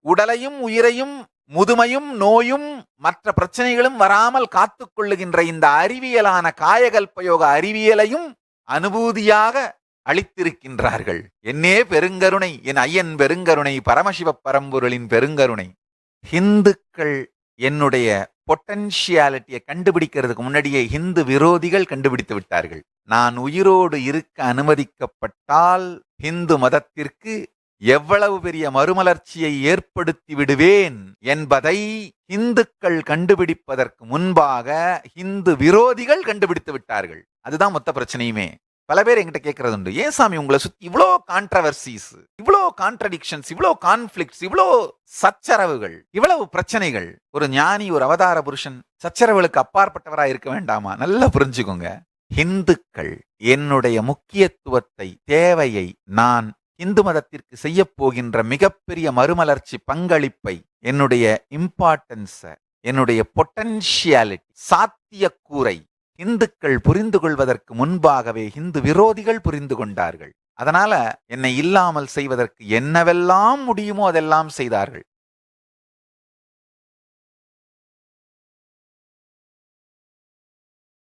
உடலையும் உயிரையும் முதுமையும் நோயும் மற்ற பிரச்சனைகளும் வராமல் காத்துக்கொள்ளுகின்ற இந்த அறிவியலான காயகல்பயோக அறிவியலையும் அனுபூதியாக அளித்திருக்கின்றார்கள். என்னே பெருங்கருணை என் ஐயன் பெருங்கருணை பரமசிவ பரம்பொருளின் பெருங்கருணை. ஹிந்துக்கள் என்னுடைய பொட்டன்ஷியாலிட்டியை கண்டுபிடிக்கிறதுக்கு முன்னாடியே ஹிந்து விரோதிகள் கண்டுபிடித்து விட்டார்கள். நான் உயிரோடு இருக்க அனுமதிக்கப்பட்டால் ஹிந்து மதத்திற்கு எவ்வளவு பெரிய மறுமலர்ச்சியை ஏற்படுத்தி விடுவேன் என்பதை இந்துக்கள் கண்டுபிடிப்பதற்கு முன்பாக இந்து விரோதிகள் கண்டுபிடித்து விட்டார்கள். அதுதான் மொத்த பிரச்சனையுமே. பல பேர் என்கிட்ட கேட்கறது உண்டு ஏன் சாமி உங்களை சுத்தி இவ்வளோ கான்ட்ரவர்சிஸ் இவ்வளோ கான்ட்ரடிக்ஷன்ஸ் இவ்வளோ கான்ஃபிளிக்ஸ் இவ்வளோ சச்சரவுகள் இவ்வளவு பிரச்சனைகள். ஒரு ஞானி ஒரு அவதார புருஷன் சச்சரவுகளுக்கு அப்பாற்பட்டவரா இருக்க வேண்டாமா? நல்லா புரிஞ்சுக்கோங்க. இந்துக்கள் என்னுடைய முக்கியத்துவத்தை தேவையை நான் இந்து மதத்திற்கு செய்ய போகின்ற மிகப்பெரிய மறுமலர்ச்சி பங்களிப்பை என்னுடைய இம்பார்ட்டன்ஸ என்னுடைய பொட்டன்ஷியாலிட்டி சாத்தியக்கூறை இந்துக்கள் புரிந்து கொள்வதற்கு முன்பாகவே இந்து விரோதிகள் புரிந்து கொண்டார்கள். அதனால என்னை இல்லாமல் செய்வதற்கு என்னவெல்லாம் முடியுமோ அதெல்லாம் செய்தார்கள்.